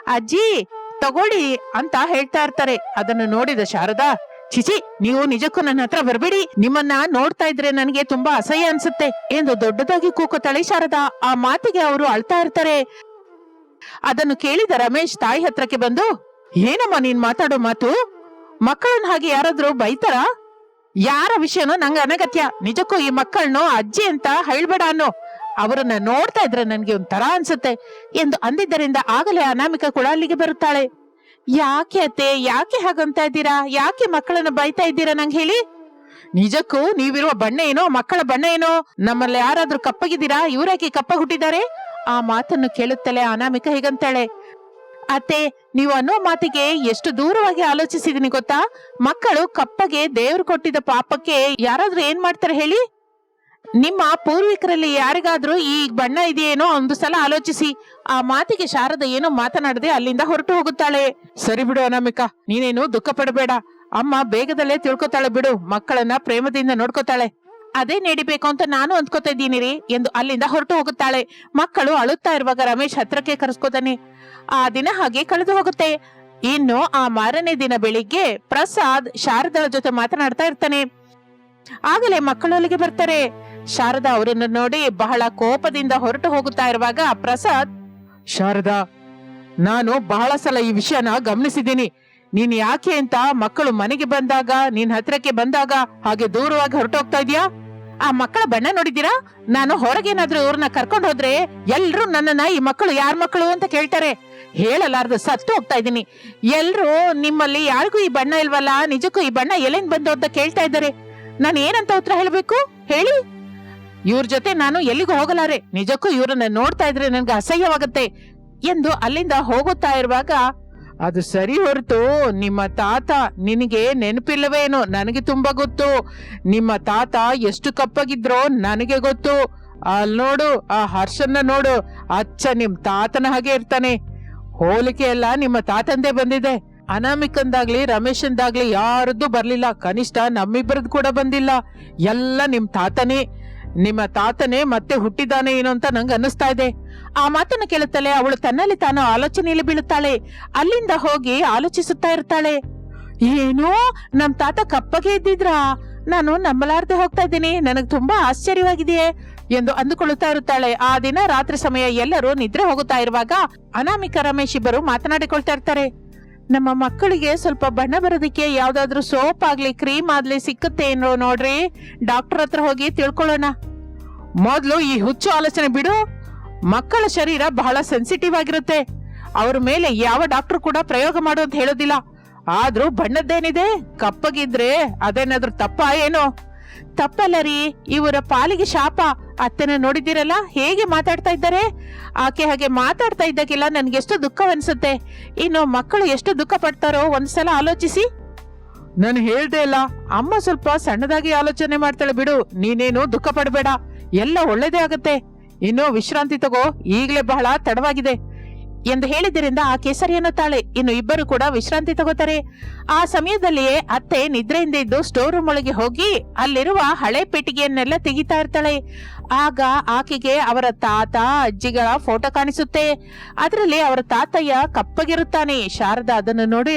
S1: ಅಜ್ಜಿ, ತಗೊಳ್ಳಿ ಅಂತ ಹೇಳ್ತಾ ಇರ್ತಾರೆ. ಅದನ್ನು ನೋಡಿದ ಶಾರದಾ ಚಿಚಿ ನೀವು ನಿಜಕ್ಕೂ ನನ್ನ ಹತ್ರ ಬರಬೇಡಿ. ನಿಮ್ಮನ್ನ ನೋಡ್ತಾ ಇದ್ರೆ ನನಗೆ ತುಂಬಾ ಅಸಹ್ಯ ಅನ್ಸುತ್ತೆ ಎಂದು ದೊಡ್ಡದಾಗಿ ಕೂಗುತ್ತಾಳೆ ಶಾರದಾ. ಆ ಮಾತಿಗೆ ಅವರು ಅಳ್ತಾ ಇರ್ತಾರೆ. ಅದನ್ನು ಕೇಳಿದ ರಮೇಶ್ ತಾಯಿ ಹತ್ರಕ್ಕೆ ಬಂದು, ಏನಮ್ಮ ನೀನ್ ಮಾತಾಡೋ ಮಾತು? ಮಕ್ಕಳನ್ನ ಹಾಗೆ ಯಾರಾದ್ರೂ ಬೈತಾರ? ಯಾರ ವಿಷಯನೂ ನಂಗೆ ಅನಗತ್ಯ. ನಿಜಕ್ಕೂ ಈ ಮಕ್ಕಳನ್ನು, ಅಜ್ಜಿ ಅಂತ ಹೇಳ್ಬೇಡ ಅನ್ನೋ ಅವರನ್ನ ನೋಡ್ತಾ ಇದ್ರೆ ನನ್ಗೆ ಒಂಥರ ಅನ್ಸುತ್ತೆ ಎಂದು ಅಂದಿದ್ದರಿಂದ ಆಗಲೇ ಅನಾಮಿಕ ಕೂಡ ಅಲ್ಲಿಗೆ ಬರುತ್ತಾಳೆ. ಯಾಕೆ ಅತ್ತೆ, ಯಾಕೆ ಹಾಗಂತ ಇದ್ದೀರಾ? ಯಾಕೆ ಮಕ್ಕಳನ್ನ ಬೈತಾ ಇದ್ದೀರಾ ನಂಗೆ ಹೇಳಿ? ನಿಜಕ್ಕೂ ನೀವಿರುವ ಬಣ್ಣ ಏನೋ, ಮಕ್ಕಳ ಬಣ್ಣ ಏನೋ? ನಮ್ಮಲ್ಲಿ ಯಾರಾದ್ರೂ ಕಪ್ಪಗಿದ್ದೀರಾ? ಇವರ್ಯಾಕೆ ಕಪ್ಪ ಹುಟ್ಟಿದ್ದಾರೆ? ಆ ಮಾತನ್ನು ಕೇಳುತ್ತಲೇ ಅನಾಮಿಕ ಹೀಗಂತಾಳೆ. ಅತ್ತೆ, ನೀವು ಅನ್ನೋ ಮಾತಿಗೆ ಎಷ್ಟು ದೂರವಾಗಿ ಆಲೋಚಿಸಿದೀನಿ ಗೊತ್ತಾ? ಮಕ್ಕಳು ಕಪ್ಪಗೆ ದೇವ್ರು ಕೊಟ್ಟಿದ್ದ ಪಾಪಕ್ಕೆ ಯಾರಾದ್ರೂ ಏನ್ ಮಾಡ್ತಾರೆ ಹೇಳಿ? ನಿಮ್ಮ ಪೂರ್ವಿಕರಲ್ಲಿ ಯಾರಿಗಾದ್ರೂ ಈ ಬಣ್ಣ ಇದೆಯೇನೋ ಒಂದು ಸಲ ಆಲೋಚಿಸಿ. ಆ ಮಾತಿಗೆ ಶಾರದ ಏನೋ ಮಾತನಾಡದೆ ಅಲ್ಲಿಂದ ಹೊರಟು ಹೋಗುತ್ತಾಳೆ. ಸರಿ ಬಿಡು ಅನಮಿಕಾ, ನೀನೇನು ದುಃಖ ಪಡಬೇಡ ಅಮ್ಮ ಬೇಗದಲ್ಲೇ ತಿಳ್ಕೊತಾಳೆ ಬಿಡು. ಮಕ್ಕಳನ್ನ ಪ್ರೇಮದಿಂದ ನೋಡ್ಕೋತಾಳೆ. ಅದೇ ನಡಿಬೇಕು ಅಂತ ನಾನು ಅಂದ್ಕೋತಾ ಇದ್ದೀನಿ ರೀ, ಎಂದು ಅಲ್ಲಿಂದ ಹೊರಟು ಹೋಗುತ್ತಾಳೆ. ಮಕ್ಕಳು ಅಳುತ್ತಾ ಇರುವಾಗ ರಮೇಶ್ ಹತ್ರಕ್ಕೆ ಕರೆಸ್ಕೋತಾನೆ. ಆ ದಿನ ಹಾಗೆ ಕಳೆದು ಹೋಗುತ್ತೆ. ಇನ್ನು ಆ ಮಾರನೇ ದಿನ ಬೆಳಿಗ್ಗೆ ಪ್ರಸಾದ್ ಶಾರದಾ ಜೊತೆ ಮಾತನಾಡ್ತಾ ಇರ್ತಾನೆ. ಆಗಲೇ ಮಕ್ಕಳು ಅಲ್ಲಿಗೆ ಬರ್ತಾರೆ. ಶಾರದಾ ಅವರನ್ನು ನೋಡಿ ಬಹಳ ಕೋಪದಿಂದ ಹೊರಟು ಹೋಗುತ್ತಾ ಇರುವಾಗ ಪ್ರಸಾದ್, ಶಾರದಾ, ನಾನು ಬಹಳ ಸಲ ಈ ವಿಷಯನ ಗಮನಿಸಿದ್ದೀನಿ. ನೀನ್ ಯಾಕೆ ಅಂತ ಮಕ್ಕಳು ಮನೆಗೆ ಬಂದಾಗ, ನಿನ್ ಹತ್ರಕ್ಕೆ ಬಂದಾಗ ಹಾಗೆ ದೂರವಾಗಿ ಹೊರಟೋಗ್ತಾ ಇದೀಯಾ? ಆ ಮಕ್ಕಳ ಬಣ್ಣ ನೋಡಿದ್ದೀರಾ? ನಾನು ಹೊರಗೇನಾದ್ರೂ ಅವ್ರನ್ನ ಕರ್ಕೊಂಡು ಹೋದ್ರೆ ಎಲ್ರು ನನ್ನನ್ನ ಈ ಮಕ್ಕಳು ಯಾರ ಮಕ್ಕಳು ಅಂತ ಕೇಳ್ತಾರೆ. ಹೇಳಲಾರ್ದು ಸತ್ತು ಹೋಗ್ತಾ ಇದ್ದೀನಿ. ಎಲ್ರು ನಿಮ್ಮಲ್ಲಿ ಯಾರಿಗೂ ಈ ಬಣ್ಣ ಇಲ್ವಲ್ಲ? ನಿಜಕ್ಕೂ ಈ ಬಣ್ಣ ಎಲ್ಲಿಂದ ಬಂದು ಅಂತ ಕೇಳ್ತಾ ಇದ್ದಾರೆ. ನಾನು ಏನಂತ ಉತ್ತರ ಹೇಳ್ಬೇಕು? ಹೇಳಿ. ಇವ್ರ ಜೊತೆ ನಾನು ಎಲ್ಲಿಗೂ ಹೋಗಲಾರೆ. ನಿಜಕ್ಕೂ ಇವ್ರನ್ನ ನೋಡ್ತಾ ಇದ್ರೆ ನನ್ಗೆ ಅಸಹ್ಯವಾಗತ್ತೆ. ಎಂದು ಅಲ್ಲಿಂದ ಹೋಗುತ್ತಾ ಇರುವಾಗ ಅದು ಸರಿ ಹೊರತು, ನಿಮ್ಮ ತಾತ ನಿನಗೆ ನೆನಪಿಲ್ಲವೇನೋ ನನಗೆ ತುಂಬ ಗೊತ್ತು. ನಿಮ್ಮ ತಾತ ಎಷ್ಟು ಕಪ್ಪಗಿದ್ರೋ ನನಗೆ ಗೊತ್ತು. ಅಲ್ಲಿ ನೋಡು, ಆ ಹರ್ಷನ್ನ ನೋಡು. ಅಚ್ಚ ನಿಮ್ಮ ತಾತನ ಹಾಗೆ ಇರ್ತಾನೆ. ಹೋಲಿಕೆ ಎಲ್ಲ ನಿಮ್ಮ ತಾತಂದೇ ಬಂದಿದೆ. ಅನಾಮಿಕಂದಾಗ್ಲಿ, ರಮೇಶಂದಾಗ್ಲಿ ಯಾರದ್ದು ಬರಲಿಲ್ಲ. ಕನಿಷ್ಠ ನಮ್ಮಿಬ್ಬರದ್ದು ಕೂಡ ಬಂದಿಲ್ಲ. ಎಲ್ಲ ನಿಮ್ಮ ತಾತನೇ. ನಿಮ್ಮ ತಾತನೇ ಮತ್ತೆ ಹುಟ್ಟಿದಾನೆ ಏನೋ ಅಂತ ನಂಗೆ ಅನ್ನಿಸ್ತಾ ಇದೆ. ಆ ಮಾತನ್ನು ಕೇಳುತ್ತಲೇ ಅವಳು ತನ್ನಲ್ಲಿ ತಾನು ಆಲೋಚನೆಯಲ್ಲಿ ಬೀಳುತ್ತಾಳೆ. ಅಲ್ಲಿಂದ ಹೋಗಿ ಆಲೋಚಿಸುತ್ತಾ ಇರ್ತಾಳೆ. ಏನು, ನಮ್ ತಾತ ಕಪ್ಪಗೆ ಇದ್ದಿದ್ರಾ? ನಾನು ನಂಬಲಾರ್ದೆ ಹೋಗ್ತಾ ಇದ್ದೀನಿ. ನನಗೆ ತುಂಬಾ ಆಶ್ಚರ್ಯವಾಗಿದೆಯೇ ಎಂದು ಅಂದುಕೊಳ್ಳುತ್ತಾ ಇರುತ್ತಾಳೆ. ಆ ದಿನ ರಾತ್ರಿ ಸಮಯ ಎಲ್ಲರೂ ನಿದ್ರೆ ಹೋಗುತ್ತಾ ಇರುವಾಗ ಅನಾಮಿಕ ರಮೇಶ್ ಇಬ್ಬರು ಮಾತನಾಡಿಕೊಳ್ತಾ ಇರ್ತಾರೆ. ನಮ್ಮ ಮಕ್ಕಳಿಗೆ ಸ್ವಲ್ಪ ಬಣ್ಣ ಬರೋದಕ್ಕೆ ಯಾವ್ದಾದ್ರು ಸೋಪ್ ಆಗ್ಲಿ, ಕ್ರೀಮ್ ಆಗ್ಲಿ ಸಿಕ್ಕತ್ತೆ ಏನೋ ನೋಡ್ರಿ. ಡಾಕ್ಟರ್ ಹತ್ರ ಹೋಗಿ ತಿಳ್ಕೊಳ್ಳೋಣ. ಮೊದಲು ಈ ಹುಚ್ಚು ಆಲೋಚನೆ ಬಿಡು. ಮಕ್ಕಳ ಶರೀರ ಬಹಳ ಸೆನ್ಸಿಟಿವ್ ಆಗಿರುತ್ತೆ. ಅವ್ರ ಮೇಲೆ ಯಾವ ಡಾಕ್ಟರ್ ಕೂಡ ಪ್ರಯೋಗ ಮಾಡು ಅಂತ ಹೇಳೋದಿಲ್ಲ. ಆದ್ರೂ ಬಣ್ಣದ್ದೇನಿದೆ? ಕಪ್ಪಗಿದ್ರೆ ಅದೇನಾದ್ರೂ ತಪ್ಪ, ಏನೋ? ತಪ್ಪಲ್ಲ ರೀ ಇವರ ಪಾಲಿಗೆ ಶಾಪ. ಅತ್ತೆನ ನೋಡಿದ್ದೀರಲ್ಲ, ಹೇಗೆ ಮಾತಾಡ್ತಾ ಇದ್ದಾರೆ? ಆಕೆ ಹಾಗೆ ಮಾತಾಡ್ತಾ ಇದ್ದಾಗೆಲ್ಲ ನನ್ಗೆ ಎಷ್ಟು ದುಃಖವನ್ಸುತ್ತೆ. ಇನ್ನು ಮಕ್ಕಳು ಎಷ್ಟು ದುಃಖ ಪಡ್ತಾರೋ ಒಂದ್ಸಲ ಆಲೋಚಿಸಿ. ನಾನು ಹೇಳ್ದೆ ಇಲ್ಲ ಅಮ್ಮ ಸ್ವಲ್ಪ ಸಣ್ಣದಾಗಿ ಆಲೋಚನೆ ಮಾಡ್ತಾಳೆ ಬಿಡು, ನೀನೇನು ದುಃಖ ಪಡಬೇಡ ಎಲ್ಲ ಒಳ್ಳೇದೇ ಆಗತ್ತೆ. ಇನ್ನು ವಿಶ್ರಾಂತಿ ತಗೋ, ಈಗಲೇ ಬಹಳ ತಡವಾಗಿದೆ. ಎಂದು ಹೇಳಿದ್ದರಿಂದ ಆ ಕೇಸರಿ ತಾಳೆ ಇನ್ನು ಇಬ್ಬರು ಕೂಡ ವಿಶ್ರಾಂತಿ ತಗೋತಾರೆ. ಆ ಸಮಯದಲ್ಲಿಯೇ ಅತ್ತೆ ನಿದ್ರೆಯಿಂದ ಇದ್ದು ಸ್ಟೋರ್ ರೂಮ್ ಒಳಗೆ ಹೋಗಿ ಅಲ್ಲಿರುವ ಹಳೆ ಪೆಟ್ಟಿಗೆಯನ್ನೆಲ್ಲ ತೆಗಿತಾ ಇರ್ತಾಳೆ. ಆಗ ಆಕೆಗೆ ಅವರ ತಾತ, ಅಜ್ಜಿಗಳ ಫೋಟೋ ಕಾಣಿಸುತ್ತೆ. ಅದರಲ್ಲಿ ಅವರ ತಾತಯ್ಯ ಕಪ್ಪಗಿರುತ್ತಾನೆ. ಶಾರದಾ ಅದನ್ನು ನೋಡಿ,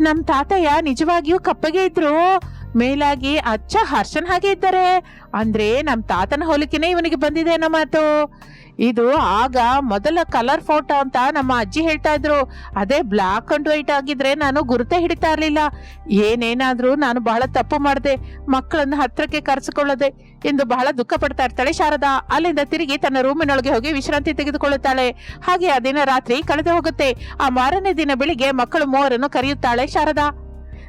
S1: ನಮ್ ತಾತಯ್ಯ ನಿಜವಾಗಿಯೂ ಕಪ್ಪಗೆ ಇದ್ರು. ಮೇಲಾಗಿ ಅಚ್ಚ ಹರ್ಷನ್ ಹಾಗೆ ಇದ್ದಾರೆ. ಅಂದ್ರೆ ನಮ್ಮ ತಾತನ ಹೋಲಿಕೆನೆ ಇವನಿಗೆ ಬಂದಿದೆ ಅನ್ನೋ ಮಾತು. ಇದು ಆಗ ಮೊದಲ ಕಲರ್ ಫೋಟೋ ಅಂತ ನಮ್ಮ ಅಜ್ಜಿ ಹೇಳ್ತಾ ಇದ್ರು. ಅದೇ ಬ್ಲಾಕ್ ಅಂಡ್ ವೈಟ್ ಆಗಿದ್ರೆ ನಾನು ಗುರುತೇ ಹಿಡಿತಾ ಇರಲಿಲ್ಲ. ಏನೇನಾದ್ರೂ ನಾನು ಬಹಳ ತಪ್ಪು ಮಾಡಿದೆ. ಮಕ್ಕಳನ್ನ ಹತ್ರಕ್ಕೆ ಕರೆಸಿಕೊಳ್ಳದೆ. ಎಂದು ಬಹಳ ದುಃಖ ಪಡ್ತಾ ಇರ್ತಾಳೆ ಶಾರದಾ. ಅಲ್ಲಿಂದ ತಿರುಗಿ ತನ್ನ ರೂಮಿನೊಳಗೆ ಹೋಗಿ ವಿಶ್ರಾಂತಿ ತೆಗೆದುಕೊಳ್ಳುತ್ತಾಳೆ. ಹಾಗೆ ಆ ದಿನ ರಾತ್ರಿ ಕಳೆದು ಹೋಗುತ್ತೆ. ಆ ಮಾರನೇ ದಿನ ಬೆಳಿಗ್ಗೆ ಮಕ್ಕಳು ಮೂವರನ್ನು ಕರೆಯುತ್ತಾಳೆ ಶಾರದಾ.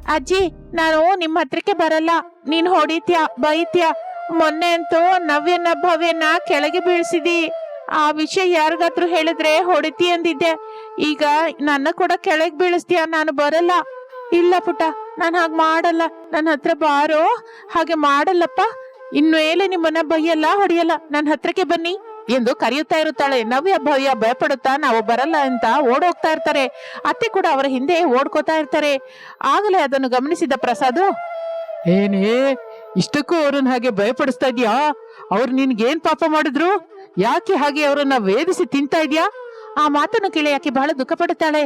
S1: ಅಜ್ಜಿ, ನಾನು ನಿಮ್ಮ ಹತ್ರಕ್ಕೆ ಬರಲ್ಲ. ನೀನ್ ಹೊಡಿತ್ಯಾ, ಬೈತ್ಯ? ಮೊನ್ನೆ ಅಂತೂ ನವ್ಯನ ಭವ್ಯನ ಕೆಳಗೆ ಬೀಳಿಸಿದಿ. ಆ ವಿಷಯ ಯಾರಿಗಾದ್ರೂ ಹೇಳಿದ್ರೆ ಹೊಡಿತಿ ಅಂದಿದ್ದೆ. ಈಗ ನನ್ನ ಕೂಡ ಕೆಳಗೆ ಬೀಳಿಸ್ತೀಯ? ನಾನು ಬರಲ್ಲ. ಇಲ್ಲ ಪುಟ್ಟ, ನಾನು ಹಾಗೆ ಮಾಡಲ್ಲ. ನನ್ನ ಹತ್ರ ಬಾರೋ ಹಾಗೆ ಮಾಡಲ್ಲಪ್ಪ. ಇನ್ಮೇಲೆ ನಿಮ್ಮನ್ನ ಬೈಯಲ್ಲ, ಹೊಡಿಯಲ್ಲ. ನನ್ನ ಹತ್ರಕ್ಕೆ ಬನ್ನಿ. ಎಂದು ಕರೆಯುತ್ತಾ ಇರುತ್ತಾಳೆ. ನವ್ಯ ಭವ್ಯ ಭಯಪಡುತ್ತಾ, ನಾವು ಬರಲ್ಲ ಅಂತ ಓಡೋಗ್ತಾ ಇರ್ತಾರೆ. ಅತ್ತೆ ಕೂಡ ಅವರ ಹಿಂದೆ ಓಡ್ಕೋತಾ ಇರ್ತಾರೆ. ಆಗಲೇ ಅದನ್ನು ಗಮನಿಸಿದ ಪ್ರಸಾದ್, ಏನೇ, ಇಷ್ಟಕ್ಕೂ ಅವ್ರನ್ನ ಹಾಗೆ ಭಯಪಡಿಸ್ತಾ ಇದ್ಯಾ? ಅವ್ರು ನಿನ್ಗೇನ್ ಪಾಪ ಮಾಡಿದ್ರು? ಯಾಕೆ ಹಾಗೆ ಅವರನ್ನ ವೇದಿಸಿ ತಿಂತಾ ಇದ್ಯಾ? ಆ ಮಾತನ್ನು ಕೇಳಿ ಯಾಕೆ ಬಹಳ ದುಃಖ ಪಡುತ್ತಾಳೆ.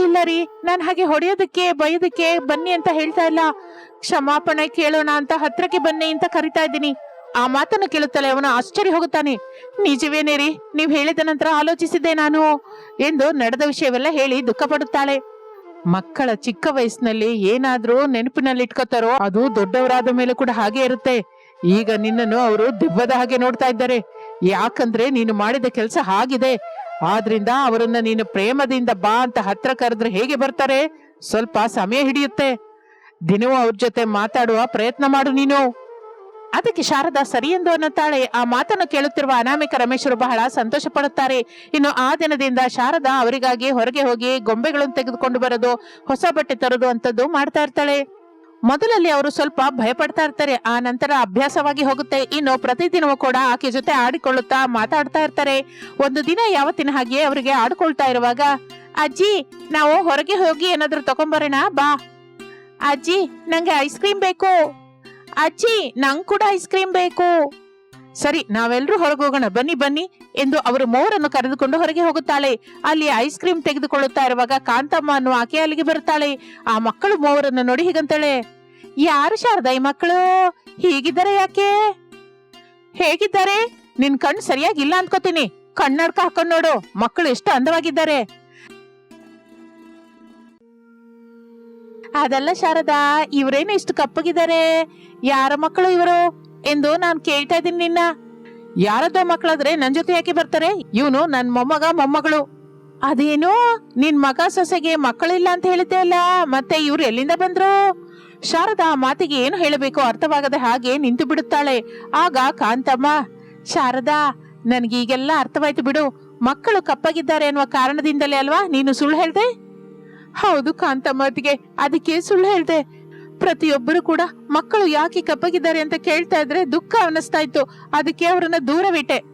S1: ಇಲ್ಲ ರೀ, ನಾನ್ ಹಾಗೆ ಹೊಡೆಯೋದಕ್ಕೆ, ಬೈಯೋದಕ್ಕೆ ಬನ್ನಿ ಅಂತ ಹೇಳ್ತಾ ಇಲ್ಲ. ಕ್ಷಮಾಪಣೆ ಕೇಳೋಣ ಅಂತ ಹತ್ರಕ್ಕೆ ಬನ್ನಿ ಅಂತ ಕರಿತಾ ಇದ್ದೀನಿ. ಆ ಮಾತನ್ನು ಕೇಳುತ್ತಲೇ ಅವನು ಆಶ್ಚರ್ಯ ಹೋಗುತ್ತಾನೆ. ನಿಜವೇನೇ ರೀ ನೀವು ಹೇಳಿದ ನಂತರ ಆಲೋಚಿಸಿದ್ದೆ ನಾನು ಎಂದು ನಡೆದ ವಿಷಯವೆಲ್ಲ ಹೇಳಿ ದುಃಖ ಪಡುತ್ತಾಳೆ ಮಕ್ಕಳ ಚಿಕ್ಕ ವಯಸ್ಸಿನಲ್ಲಿ ಏನಾದ್ರೂ ನೆನಪಿನಲ್ಲಿ ಇಟ್ಕೋತಾರೋ ಅದು ದೊಡ್ಡವರಾದ ಮೇಲೆ ಕೂಡ ಹಾಗೆ ಇರುತ್ತೆ. ಈಗ ನಿನ್ನನ್ನು ಅವರು ದಿಬ್ಬದ ಹಾಗೆ ನೋಡ್ತಾ ಇದ್ದಾರೆ. ಯಾಕಂದ್ರೆ ನೀನು ಮಾಡಿದ ಕೆಲಸ ಹಾಗಿದೆ. ಆದ್ರಿಂದ ಅವರನ್ನ ನೀನು ಪ್ರೇಮದಿಂದ ಬಾ ಅಂತ ಹತ್ರ ಕರೆದ್ರೆ ಹೇಗೆ ಬರ್ತಾರೆ? ಸ್ವಲ್ಪ ಸಮಯ ಹಿಡಿಯುತ್ತೆ. ದಿನವೂ ಅವ್ರ ಜೊತೆ ಮಾತಾಡುವ ಪ್ರಯತ್ನ ಮಾಡು ನೀನು. ಅದಕ್ಕೆ ಶಾರದಾ ಸರಿ ಎಂದು ಅನ್ನುತ್ತಾಳೆ. ಆ ಮಾತನ್ನು ಕೇಳುತ್ತಿರುವ ಅನಾಮಿಕ ರಮೇಶರು ಬಹಳ ಸಂತೋಷ ಪಡುತ್ತಾರೆ ಇನ್ನು ಆ ದಿನದಿಂದ ಶಾರದಾ ಅವರಿಗಾಗಿ ಹೊರಗೆ ಹೋಗಿ ಗೊಂಬೆಗಳನ್ನು ತೆಗೆದುಕೊಂಡು ಬರೋದು, ಹೊಸ ಬಟ್ಟೆ ತರೋದು ಅಂತದ್ದು ಮಾಡ್ತಾ ಇರ್ತಾಳೆ. ಮೊದಲಲ್ಲಿ ಅವರು ಸ್ವಲ್ಪ ಭಯಪಡ್ತಾ ಇರ್ತಾರೆ. ಆ ನಂತರ ಅಭ್ಯಾಸವಾಗಿ ಹೋಗುತ್ತೆ. ಇನ್ನು ಪ್ರತಿದಿನವೂ ಕೂಡ ಆಕೆ ಜೊತೆ ಆಡಿಕೊಳ್ಳುತ್ತಾ ಮಾತಾಡ್ತಾ ಇರ್ತಾರೆ. ಒಂದು ದಿನ ಯಾವತ್ತಿನ ಹಾಗೆ ಅವರಿಗೆ ಆಡ್ಕೊಳ್ತಾ ಇರುವಾಗ, ಅಜ್ಜಿ, ನಾವು ಹೊರಗೆ ಹೋಗಿ ಏನಾದ್ರೂ ತಗೊಂಬರೋಣ, ಬಾ. ಅಜ್ಜಿ, ನಂಗೆ ಐಸ್ ಕ್ರೀಮ್ ಬೇಕು. ಅಜ್ಜಿ ನಂಗ್ ಕೂಡ ಐಸ್ ಕ್ರೀಮ್ ಬೇಕು. ಸರಿ ನಾವೆಲ್ಲರೂ ಹೊರಗೆ ಹೋಗೋಣ. ಬನ್ನಿ ಬನ್ನಿ ಎಂದು ಅವರು ಮೋರನ್ನು ಕರೆದುಕೊಂಡು ಹೊರಗೆ ಹೋಗುತ್ತಾಳೆ. ಅಲ್ಲಿ ಐಸ್ ಕ್ರೀಮ್ ತೆಗೆದುಕೊಳ್ಳುತ್ತಾ ಇರುವಾಗ ಕಾಂತಮ್ಮ ಅನ್ನು ಆಕೆ ಅಲ್ಲಿಗೆ ಬರುತ್ತಾಳೆ. ಆ ಮಕ್ಕಳು ಮೋರನ್ನು ನೋಡಿ ಹೀಗಂತಾಳೆ. ಯಾರು ಶಾರದಾ ಈ ಮಕ್ಕಳು? ಹೀಗಿದ್ದಾರೆ ಯಾಕೆ? ಹೇಗಿದ್ದಾರೆ? ನಿನ್ ಕಣ್ ಸರಿಯಾಗಿಲ್ಲ ಅನ್ಕೋತೀನಿ. ಕಣ್ಣಡ್ಕ ಹಾಕೊಂಡ್ ನೋಡು. ಮಕ್ಕಳು ಎಷ್ಟು ಅಂದವಾಗಿದ್ದಾರೆ. ಅದಲ್ಲ ಶಾರದಾ, ಇವರೇನು ಇಷ್ಟು ಕಪ್ಪಗಿದ್ದಾರೆ ಯಾರ ಮಕ್ಕಳು ಇವರು? ಎಂದು ನಾನು ಕೇಳ್ತಾ ಇದ್ದೀನಿ ನಿನ್ನ. ಯಾರದೋ ಮಕ್ಕಳಾದ್ರೆ ನನ್ ಜೊತೆ ಯಾಕೆ ಬರ್ತಾರೆ? ಇವನು ನನ್ ಮೊಮ್ಮಗ, ಮೊಮ್ಮಗಳು. ಅದೇನು? ನಿನ್ ಮಗ ಸೊಸೆಗೆ ಮಕ್ಕಳಿಲ್ಲ ಅಂತ ಹೇಳಿದ್ದೆ ಅಲ್ಲ, ಮತ್ತೆ ಇವ್ರು ಎಲ್ಲಿಂದ ಬಂದ್ರು? ಶಾರದಾ ಮಾತಿಗೆ ಏನು ಹೇಳಬೇಕು ಅರ್ಥವಾಗದೆ ಹಾಗೆ ನಿಂತು ಬಿಡುತ್ತಾಳೆ. ಆಗ ಕಾಂತಮ್ಮ, ಶಾರದಾ ನನ್ಗೆ ಈಗೆಲ್ಲ ಅರ್ಥವಾಯ್ತು ಬಿಡು. ಮಕ್ಕಳು ಕಪ್ಪಗಿದ್ದಾರೆ ಅನ್ನುವ ಕಾರಣದಿಂದಲೇ ಅಲ್ವಾ ನೀನು ಸುಳ್ಳು ಹೇಳ್ದೆ? ಹೌದು ಕಾಂತಮ್ಮತಿಗೆ ಅದಕ್ಕೆ ಸುಳ್ಳು ಹೇಳ್ದೆ. ಪ್ರತಿಯೊಬ್ಬರು ಕೂಡ ಮಕ್ಕಳು ಯಾಕೆ ಕಪ್ಪಗಿದ್ದಾರೆ ಅಂತ ಕೇಳ್ತಾ ಇದ್ರೆ ದುಃಖ ಅನ್ನಿಸ್ತಾ ಇತ್ತು. ಅದಕ್ಕೆ ಅವರನ್ನ ದೂರವಿಟ್ಟೆ.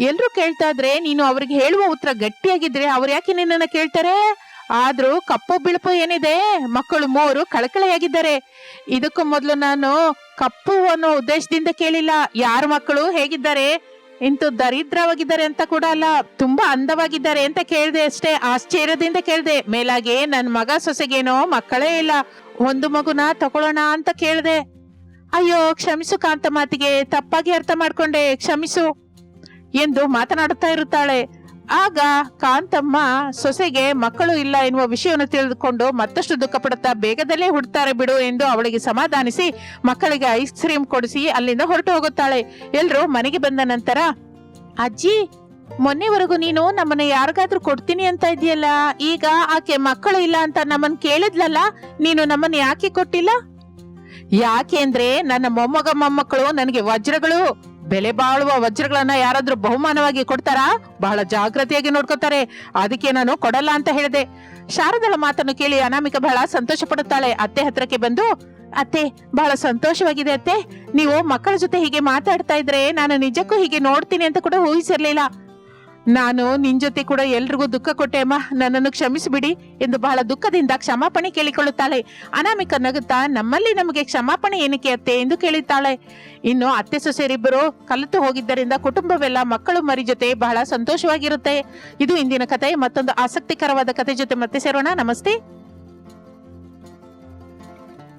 S1: ಎಲ್ರು ಕೇಳ್ತಾ ಇದ್ರೆ, ನೀನು ಅವ್ರಿಗೆ ಹೇಳುವ ಉತ್ತರ ಗಟ್ಟಿಯಾಗಿದ್ರೆ ಅವ್ರು ಯಾಕೆ ನಿನ್ನನ್ನ ಕೇಳ್ತಾರೆ? ಆದ್ರೂ ಕಪ್ಪು ಬಿಳುಪು ಏನಿದೆ? ಮಕ್ಕಳು ಮೂರು ಕಳಕಳೆಯಾಗಿದ್ದಾರೆ. ಇದಕ್ಕೂ ಮೊದಲು ನಾನು ಕಪ್ಪು ಅನ್ನೋ ಉದ್ದೇಶದಿಂದ ಕೇಳಿಲ್ಲ. ಯಾರ ಮಕ್ಕಳು ಹೇಗಿದ್ದಾರೆ? ಇಂತು ದರಿದ್ರವಾಗಿದ್ದಾರೆ ಅಂತ ಕೂಡ ಅಲ್ಲ, ತುಂಬಾ ಅಂದವಾಗಿದ್ದಾರೆ ಅಂತ ಕೇಳಿದೆ ಅಷ್ಟೇ. ಆಶ್ಚರ್ಯದಿಂದ ಕೇಳಿದೆ, ಮೇಲಾಗೆ ನನ್ ಮಗ ಸೊಸೆಗೇನೋ ಮಕ್ಕಳೇ ಇಲ್ಲ, ಒಂದು ಮಗುನ ತಗೊಳ್ಳೋಣ ಅಂತ ಕೇಳಿದೆ. ಅಯ್ಯೋ, ಕ್ಷಮಿಸು ಕಾಂತ ಮಾತಿಗೆ, ತಪ್ಪಾಗಿ ಅರ್ಥ ಮಾಡ್ಕೊಂಡೆ, ಕ್ಷಮಿಸು ಎಂದು ಮಾತನಾಡುತ್ತಾ ಇರುತ್ತಾಳೆ. ಆಗ ಕಾಂತಮ್ಮ, ಸೊಸೆಗೆ ಮಕ್ಕಳು ಇಲ್ಲ ಎನ್ನುವ ವಿಷಯವನ್ನು ತಿಳಿದುಕೊಂಡು ಮತ್ತಷ್ಟು ದುಃಖ ಪಡುತ್ತಾ ಬೇಗದಲ್ಲೇ ಹುಡ್ತಾರೆ ಬಿಡು ಎಂದು ಅವಳಿಗೆ ಸಮಾಧಾನಿಸಿ ಮಕ್ಕಳಿಗೆ ಐಸ್ ಕ್ರೀಮ್ ಕೊಡಿಸಿ ಅಲ್ಲಿಂದ ಹೊರಟು ಹೋಗುತ್ತಾಳೆ. ಎಲ್ಲರೂ ಮನೆಗೆ ಬಂದ ನಂತರ, ಅಜ್ಜಿ, ಮೊನ್ನೆವರೆಗೂ ನೀನು ನಮ್ಮನ್ನ ಯಾರಿಗಾದ್ರೂ ಕೊಡ್ತೀನಿ ಅಂತ ಇದೆಯಲ್ಲ ಈಗ ಆಕೆ ಮಕ್ಕಳು ಇಲ್ಲ ಅಂತ ನಮ್ಮನ್ ಕೇಳಿದ್ಲಲ್ಲ? ನೀನು ನಮ್ಮನ್ನ ಯಾಕೆ ಕೊಟ್ಟಿಲ್ಲ? ಯಾಕೆ ಅಂದ್ರೆ ನನ್ನ ಮೊಮ್ಮಗ ಮೊಮ್ಮಕ್ಕಳು ನನಗೆ ವಜ್ರಗಳು. ಬೆಲೆ ಬಾಳುವ ವಜ್ರಗಳನ್ನ ಯಾರಾದ್ರೂ ಬಹುಮಾನವಾಗಿ ಕೊಡ್ತಾರಾ? ಬಹಳ ಜಾಗ್ರತೆಯಾಗಿ ನೋಡ್ಕೋತಾರೆ. ಅದಕ್ಕೆ ನಾನು ಕೊಡಲ್ಲ ಅಂತ ಹೇಳಿದೆ. ಶಾರದಳ ಮಾತನ್ನು ಕೇಳಿ ಅನಾಮಿಕ ಬಹಳ ಸಂತೋಷ ಪಡುತ್ತಾಳೆ ಅತ್ತೆ ಹತ್ರಕ್ಕೆ ಬಂದು, ಅತ್ತೆ, ಬಹಳ ಸಂತೋಷವಾಗಿದೆ ಅತ್ತೆ. ನೀವು ಮಕ್ಕಳ ಜೊತೆ ಹೀಗೆ ಮಾತಾಡ್ತಾ ಇದ್ರೆ ನಾನು ನಿಜಕ್ಕೂ ಹೀಗೆ ನೋಡ್ತೀನಿ ಅಂತ ಕೂಡ ಊಹಿಸಿರ್ಲಿಲ್ಲ. ನಾನು ನಿನ್ ಜೊತೆ ಕೂಡ ಎಲ್ರಿಗೂ ದುಃಖ ಕೊಟ್ಟೆ, ಅಮ್ಮ. ನನ್ನನ್ನು ಕ್ಷಮಿಸಿಬಿಡಿ ಎಂದು ಬಹಳ ದುಃಖದಿಂದ ಕ್ಷಮಾಪಣೆ ಕೇಳಿಕೊಳ್ಳುತ್ತಾಳೆ. ಅನಾಮಿಕ ನಗುತ್ತಾ, ನಮ್ಮಲ್ಲಿ ನಮಗೆ ಕ್ಷಮಾಪಣೆ ಏನಕ್ಕೆ ಅತ್ತೆ ಎಂದು ಕೇಳುತ್ತಾಳೆ ಇನ್ನು ಅತ್ತೆ ಸೊಸೆಯರಿಬ್ಬರು ಕಲಿತು ಹೋಗಿದ್ದರಿಂದ ಕುಟುಂಬವೆಲ್ಲ ಮಕ್ಕಳು ಮರಿ ಜೊತೆ ಬಹಳ ಸಂತೋಷವಾಗಿರುತ್ತೆ. ಇದು ಇಂದಿನ ಕತೆ ಮತ್ತೊಂದು ಆಸಕ್ತಿಕರವಾದ ಕತೆ ಜೊತೆ ಮತ್ತೆ ಸೇರೋಣ. ನಮಸ್ತೆ.